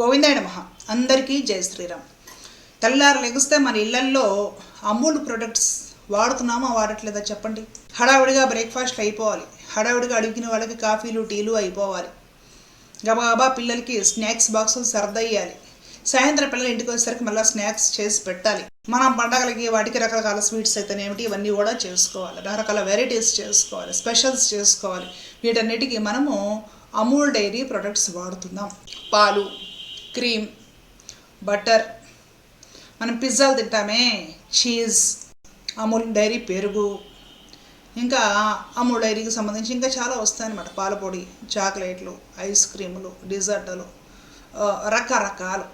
గోవిందాయ నమః. అందరికీ జై శ్రీరామ్. తెల్లారు లెగిస్తే మన ఇళ్ళల్లో అమూల్ ప్రొడక్ట్స్ వాడుతున్నామా వాడట్లేదా చెప్పండి? హడావిడిగా బ్రేక్ఫాస్ట్ అయిపోవాలి. హడావిడిగా అడిగిన వాళ్ళకి కాఫీలు టీలు అయిపోవాలి. గబగబా పిల్లలకి స్నాక్స్ బాక్సులు సర్దయ్యాలి. సాయంత్రం పిల్లలు ఇంటికి వచ్చేసరికి మళ్ళీ స్నాక్స్ చేసి పెట్టాలి. మనం పండగలకి వాటికి రకరకాల స్వీట్స్ అయితేనేమిటి ఇవన్నీ కూడా చేసుకోవాలి. రకరకాల వెరైటీస్ చేసుకోవాలి. స్పెషల్స్ చేసుకోవాలి. వీటన్నిటికీ మనము అమూల్ డైరీ ప్రొడక్ట్స్ వాడుతున్నాం. పాలు క్రీమ్ బటర్ మనం పిజ్జాలు తింటామే. చీజ్ అమూల్ డైరీ పెరుగు. ఇంకా అమూల్ డైరీకి సంబంధించి ఇంకా చాలా వస్తాయన్నమాట. పాలపొడి చాక్లెట్లు ఐస్ క్రీములు డిజర్ట్లు రకరకాలు.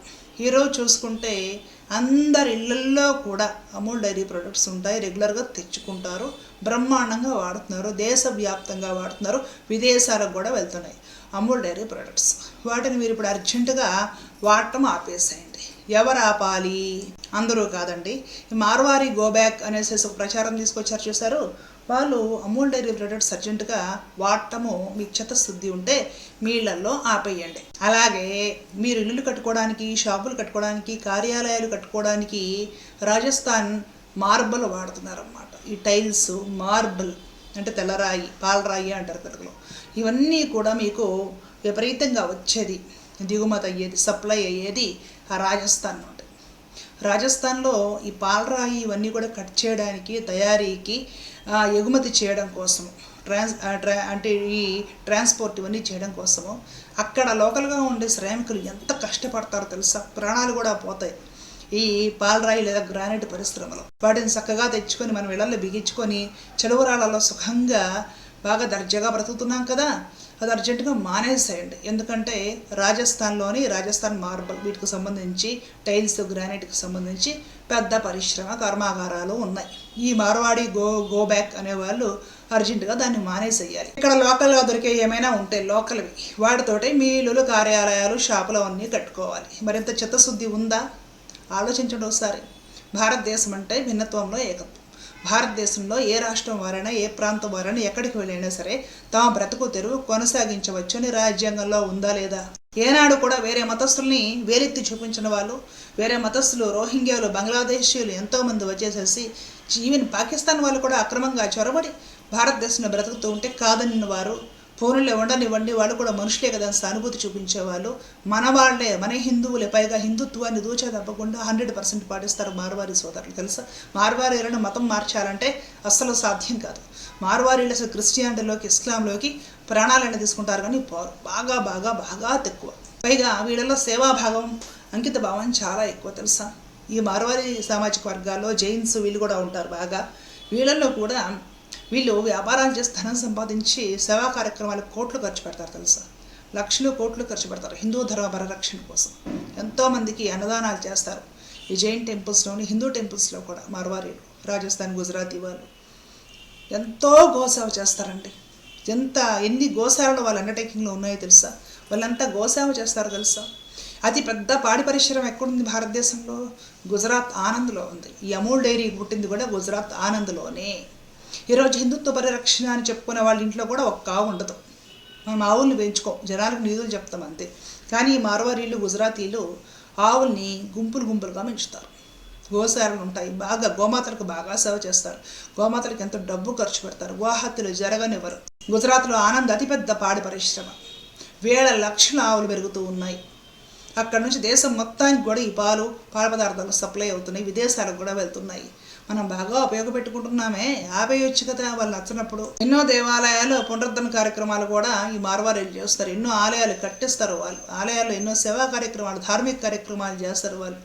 ఈరోజు చూసుకుంటే అందరి ఇళ్ళల్లో కూడా అమూల్ డైరీ ప్రొడక్ట్స్ ఉంటాయి. రెగ్యులర్గా తెచ్చుకుంటారు. బ్రహ్మాండంగా వాడుతున్నారు. దేశవ్యాప్తంగా వాడుతున్నారు. విదేశాలకు కూడా వెళ్తున్నాయి అమూల్ డైరీ ప్రొడక్ట్స్. వాటిని మీరు ఇప్పుడు అర్జెంటుగా వాడటం ఆపేసేయండి. ఎవరు ఆపాలి? అందరూ కాదండి. మార్వారి గోబ్యాక్ అనేసి ఒక ప్రచారం తీసుకొచ్చారు చూసారు వాళ్ళు అమూల్ డైరీ ప్రొడక్ట్స్ అర్జెంటుగా వాడటము మీకు చిత్తశుద్ధి ఉంటే మీ ఇళ్ళలో ఆపేయండి. అలాగే మీరు ఇల్లులు కట్టుకోవడానికి షాపులు కట్టుకోవడానికి కార్యాలయాలు కట్టుకోవడానికి రాజస్థాన్ మార్బల్ వాడుతున్నారన్నమాట. ఈ టైల్స్ మార్బుల్ అంటే తెల్లరాయి పాలరాయి అంటారు తెలుగులో. ఇవన్నీ కూడా మీకు విపరీతంగా వచ్చేది దిగుమతి అయ్యేది సప్లై అయ్యేది ఆ రాజస్థాన్ నుండి రాజస్థాన్లో ఈ పాలరాయి ఇవన్నీ కూడా కట్ చేయడానికి తయారీకి ఎగుమతి చేయడం కోసము. ట్రాన్స్ ట్రా అంటే ఈ ట్రాన్స్పోర్ట్ ఇవన్నీ చేయడం కోసము. అక్కడ లోకల్గా ఉండే శ్రామికులు ఎంత కష్టపడతారో తెలుసా? ప్రాణాలు కూడా పోతాయి ఈ పాలరాయి లేదా గ్రానైట్ పరిశ్రమలో. వాటిని చక్కగా తెచ్చుకొని మనం ఇళ్ళలో బిగించుకొని చెలువరాళ్ళలో సుఖంగా బాగా దర్జాగా బ్రతుకుతున్నాం కదా అది అర్జెంటుగా మానేసేయండి. ఎందుకంటే రాజస్థాన్లోని రాజస్థాన్ మార్బల్ వీటికి సంబంధించి టైల్స్ గ్రానైట్కి సంబంధించి పెద్ద పరిశ్రమ కర్మాగారాలు ఉన్నాయి. ఈ మార్వాడి గో గో బ్యాక్ అనే వాళ్ళు అర్జెంటుగా దాన్ని మానేసేయాలి. ఇక్కడ లోకల్గా దొరికే ఏమైనా ఉంటే లోకల్వి. వాటితోటే మీ ఇల్లులు కార్యాలయాలు షాపులు అవన్నీ కట్టుకోవాలి. మరింత చిత్తశుద్ధి ఉందా? ఆలోచించండి ఒకసారి. భారతదేశం అంటే భిన్నత్వంలో ఏకత్వం. భారతదేశంలో ఏ రాష్ట్రం వారైనా ఏ ప్రాంతం వారైనా ఎక్కడికి వెళ్ళైనా సరే తమ బ్రతుకు తెరువు కొనసాగించవచ్చని రాజ్యాంగంలో ఉందా లేదా? ఏనాడు కూడా వేరే మతస్థుల్ని వేరెత్తి చూపించిన వాళ్ళు వేరే మతస్థులు రోహింగ్యాలు బంగ్లాదేశీయులు ఎంతోమంది వచ్చేసేసి ఈవెన్ పాకిస్తాన్ వాళ్ళు కూడా అక్రమంగా చొరబడి భారతదేశంలో బ్రతుకుతూ ఉంటే కాదనిన వారు ఫోన్లో ఉండనివ్వండి వాళ్ళు కూడా మనుషులే కదా సానుభూతి చూపించేవాళ్ళు. మన వాళ్ళే మన హిందువులే. పైగా హిందుత్వాన్ని దూచే తప్పకుండా హండ్రెడ్ పర్సెంట్ పాటిస్తారు మార్వారి సోదరులు. తెలుసా? మార్వారీలను మతం మార్చాలంటే అస్సలు సాధ్యం కాదు. మార్వారీలు అసలు క్రిస్టియానిటీలోకి ఇస్లాంలోకి ప్రాణాలను తీసుకుంటారు కానీ పోరు బాగా బాగా బాగా తక్కువ. పైగా వీళ్ళలో సేవాభావం అంకిత భావం చాలా ఎక్కువ. తెలుసా? ఈ మార్వారి సామాజిక వర్గాల్లో జైన్స్ వీళ్ళు కూడా ఉంటారు బాగా. వీళ్ళల్లో కూడా వీళ్ళు వ్యాపారాలు చేసి ధనం సంపాదించి సేవా కార్యక్రమాలకు కోట్లు ఖర్చు పెడతారు తెలుసా? లక్షలు కోట్లు ఖర్చు పెడతారు హిందూ ధర్మ పరిరక్షణ కోసం. ఎంతోమందికి అన్నదానాలు చేస్తారు. ఈ జైన్ టెంపుల్స్లోని హిందూ టెంపుల్స్లో కూడా మార్వారీలు రాజస్థాన్ గుజరాతీ వాళ్ళు ఎంతో గోసేవ చేస్తారండి. ఎంత ఎన్ని గోశాలలు వాళ్ళ అండర్టేకింగ్లో ఉన్నాయో తెలుసా? వాళ్ళంతా గోసేవ చేస్తారు తెలుసా? అతి పెద్ద పాడి పరిశ్రమ ఎక్కడుంది భారతదేశంలో? గుజరాత్ ఆనంద్లో ఉంది. ఈ అమూల్ డైరీ పుట్టింది కూడా గుజరాత్ ఆనంద్లోనే. ఈరోజు హిందుత్వ పరిరక్షణ అని చెప్పుకునే వాళ్ళ ఇంట్లో కూడా ఒక కావు ఉండదు. మనం ఆవుల్ని పెంచుకోం జనాలకు నిధులు చెప్తాం అంతే. కానీ ఈ మార్వారీలు గుజరాతీలు ఆవుల్ని గుంపులు గుంపులుగా పెంచుతారు. గోశాలలు ఉంటాయి బాగా గోమాతలకు బాగా సేవ చేస్తారు. గోమాతలకు ఎంతో డబ్బు ఖర్చు పెడతారు గోహత్యలు జరగనివ్వరు. గుజరాత్లో ఆనంద్ అతిపెద్ద పాడి పరిశ్రమ. వేల లక్షల ఆవులు పెరుగుతూ ఉన్నాయి. అక్కడ నుంచి దేశం మొత్తానికి కూడా ఈ పాలు పాల పదార్థాలు సప్లై అవుతున్నాయి విదేశాలకు కూడా వెళ్తున్నాయి. మనం బాగా ఉపయోగపెట్టుకుంటున్నామే. ఆపేయొచ్చు కదా వాళ్ళు నచ్చినప్పుడు ఎన్నో దేవాలయాలు పునరుద్ధరణ కార్యక్రమాలు కూడా ఈ మార్వారీలు చేస్తారు. ఎన్నో ఆలయాలు కట్టిస్తారు వాళ్ళు. ఆలయాల్లో ఎన్నో సేవా కార్యక్రమాలు ధార్మిక కార్యక్రమాలు చేస్తారు వాళ్ళు.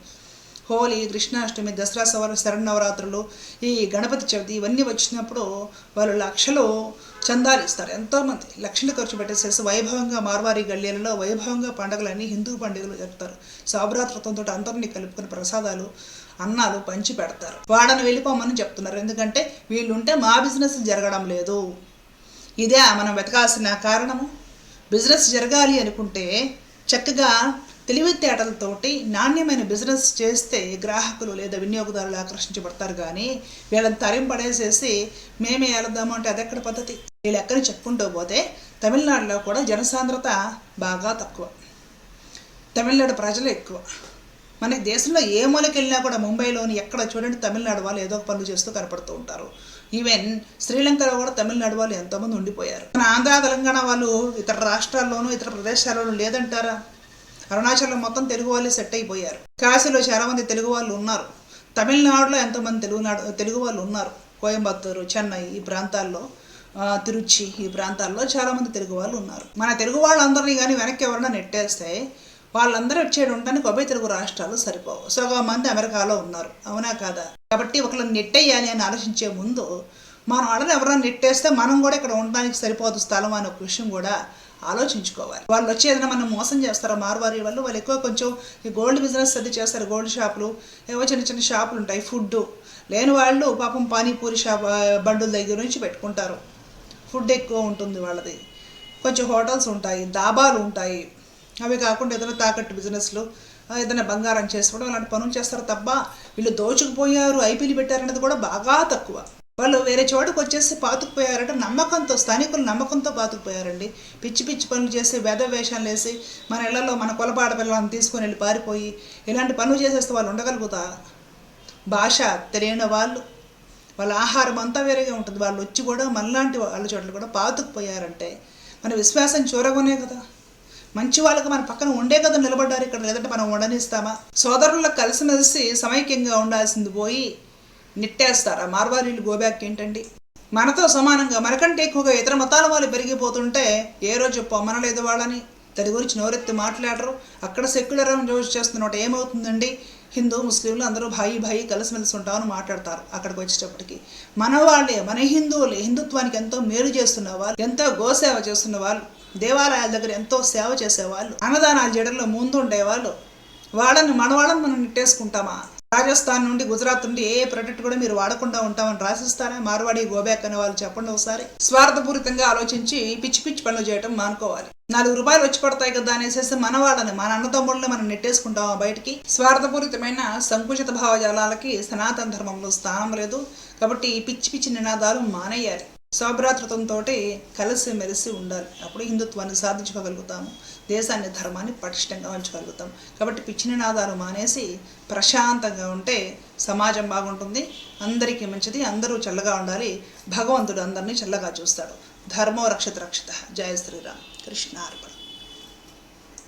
హోలీ కృష్ణాష్టమి దసరా సవర శరణవరాత్రులు ఈ గణపతి చవితి ఇవన్నీ వచ్చినప్పుడు వాళ్ళు లక్షలు చందాలు ఇస్తారు. ఎంతోమంది లక్షలు ఖర్చు పెట్టేసేసి వైభవంగా మార్వారి గల్లీలలో వైభవంగా పండుగలన్నీ హిందూ పండుగలు జరుపుతారు. శోభరాత్రితో అందరినీ కలుపుకుని ప్రసాదాలు అన్నాలు పంచి పెడతారు. వాడని వెళ్ళిపోమని చెప్తున్నారు. ఎందుకంటే వీళ్ళుంటే మా బిజినెస్ జరగడం లేదు. ఇదే మనం వెతకాల్సిన కారణము. బిజినెస్ జరగాలి అనుకుంటే చక్కగా తెలివితేటలతోటి నాణ్యమైన బిజినెస్ చేస్తే గ్రాహకులు లేదా వినియోగదారులు ఆకర్షించబడతారు కానీ వీళ్ళని తరిం పడేసేసి మేమే వెళదాము అంటే అదెక్కడ పద్ధతి? వీళ్ళు ఎక్కడి చెప్పుకుంటూ పోతే తమిళనాడులో కూడా జనసాంద్రత బాగా తక్కువ. తమిళనాడు ప్రజలు ఎక్కువ. మన దేశంలో ఏ మూలకి వెళ్ళినా కూడా ముంబైలోని ఎక్కడ చూడండి తమిళనాడు వాళ్ళు ఏదో ఒక పనులు చేస్తూ కనపడుతూ ఉంటారు. ఈవెన్ శ్రీలంకలో కూడా తమిళనాడు వాళ్ళు ఎంతోమంది ఉండిపోయారు. మన ఆంధ్ర తెలంగాణ వాళ్ళు ఇతర రాష్ట్రాల్లోనూ ఇతర ప్రదేశాల్లోనూ లేదంటారా? అరుణాచలం మొత్తం తెలుగు వాళ్ళే సెట్ అయిపోయారు. కాశీలో చాలామంది తెలుగు వాళ్ళు ఉన్నారు. తమిళనాడులో ఎంతోమంది తెలుగునాడు తెలుగు వాళ్ళు ఉన్నారు. కోయంబత్తూరు చెన్నై ఈ ప్రాంతాల్లో తిరుచి ఈ ప్రాంతాల్లో చాలామంది తెలుగు వాళ్ళు ఉన్నారు. మన తెలుగు వాళ్ళందరినీ కానీ వెనక్కి ఎవరైనా నెట్టేస్తే వాళ్ళందరూ వచ్చేది ఉండడానికి ఉభయ తెలుగు రాష్ట్రాలు సరిపోవు. సగం మంది అమెరికాలో ఉన్నారు. అవునా కాదా? కాబట్టి ఒకళ్ళని నెట్టేయాలి అని ఆలోచించే ముందు మనం వాళ్ళని ఎవరైనా నెట్టేస్తే మనం కూడా ఇక్కడ ఉండడానికి సరిపోదు స్థలం అనే ఒక విషయం కూడా ఆలోచించుకోవాలి. వాళ్ళు వచ్చి ఏదైనా మనం మోసం చేస్తారో? మార్వారి వాళ్ళు వాళ్ళు ఎక్కువ కొంచెం ఈ గోల్డ్ బిజినెస్ అది చేస్తారు. గోల్డ్ షాపులు ఏవో చిన్న చిన్న షాపులు ఉంటాయి. ఫుడ్ లేని వాళ్ళు పాపం పానీపూరి షాప్ బండుల దగ్గర నుంచి పెట్టుకుంటారు. ఫుడ్ ఎక్కువ ఉంటుంది వాళ్ళది. కొంచెం హోటల్స్ ఉంటాయి దాబాలు ఉంటాయి. అవి కాకుండా ఏదైనా తాకట్టు బిజినెస్లు ఏదైనా బంగారం చేసుకోవడం అలాంటి పనులు చేస్తారు తప్ప వీళ్ళు దోచుకుపోయారు ఐపీలు పెట్టారనేది కూడా బాగా తక్కువ. వాళ్ళు వేరే చోటుకు వచ్చేసి పాతుకుపోయారంటే నమ్మకంతో స్థానికులు నమ్మకంతో పాతుకుపోయారండి. పిచ్చి పిచ్చి పనులు చేసి వేద వేషాలు వేసి మన ఇళ్ళలో మన కొలపాడ పిల్లలను తీసుకొని వెళ్ళి పారిపోయి ఇలాంటి పనులు చేసేస్తే వాళ్ళు ఉండగలుగుతా? భాష తెలియని వాళ్ళు. వాళ్ళ ఆహారం అంతా వేరేగా ఉంటుంది. వాళ్ళు వచ్చి కూడా మనలాంటి వాళ్ళ చోట్ల కూడా పాతుకుపోయారంటే మన విశ్వాసం చూరగొనే కదా. మంచి వాళ్ళకి మన పక్కన ఉండే కదా నిలబడ్డారు ఇక్కడ లేదంటే మనం ఉండనిస్తామా? సోదరులకు కలిసిమెలిసి సమైక్యంగా ఉండాల్సింది పోయి నెట్టేస్తారా. మార్వారీలు గోబ్యాక్ ఏంటండి? మనతో సమానంగా మనకంటే ఎక్కువగా ఇతర మతాల వాళ్ళు పెరిగిపోతుంటే ఏ రోజు పొమ్మనలేదు వాళ్ళని. దాని గురించి నోరెత్తి మాట్లాడరు. అక్కడ సెక్యులరం రోజు చేస్తున్నట్టు ఏమవుతుందండి? హిందూ ముస్లింలు అందరూ భాయి భాయి కలిసిమెలిసి ఉంటామని మాట్లాడతారు అక్కడికి వచ్చేటప్పటికి. మన వాళ్ళే మన హిందువులే హిందుత్వానికి ఎంతో మేలు చేస్తున్న వాళ్ళు ఎంతో గోసేవ చేస్తున్న వాళ్ళు. దేవాలయాల దగ్గర ఎంతో సేవ చేసేవాళ్ళు. అన్నదానాలు చేయడంలో ముందు ఉండేవాళ్ళు వాళ్ళని మన వాళ్ళని మనం నెట్టేసుకుంటామా? రాజస్థాన్ నుండి గుజరాత్ నుండి ఏ ప్రొడక్ట్ కూడా మీరు వాడకుండా ఉంటామని రాసిస్తారా మార్వాడి గోబ్యాక్ అనే వాళ్ళు చెప్పండి ఒకసారి. స్వార్థపూరితంగా ఆలోచించి పిచ్చి పిచ్చి పనులు చేయడం మానుకోవాలి. నాలుగు రూపాయలు వచ్చి పడతాయి కదా అనేసి మన వాళ్ళని మన అన్నదమ్ముళ్ళని మనం నెట్టేసుకుంటామా బయటికి? స్వార్థపూరితమైన సంకుచిత భావజాలాలకి సనాతన ధర్మంలో స్థానం లేదు. కాబట్టి ఈ పిచ్చి పిచ్చి నినాదాలు మానేయాలి. సౌభ్రాతృత్వంతో కలిసి మెలిసి ఉండాలి. అప్పుడు హిందుత్వాన్ని సాధించుకోగలుగుతాము. దేశాన్ని ధర్మాన్ని పటిష్టంగా ఉంచగలుగుతాం. కాబట్టి పిచ్చినినాదాలు మానేసి ప్రశాంతంగా ఉంటే సమాజం బాగుంటుంది. అందరికీ మంచిది. అందరూ చల్లగా ఉండాలి. భగవంతుడు అందరినీ చల్లగా చూస్తాడు. ధర్మో రక్షిత రక్షిత. జయ శ్రీరామ్. కృష్ణ అర్పణ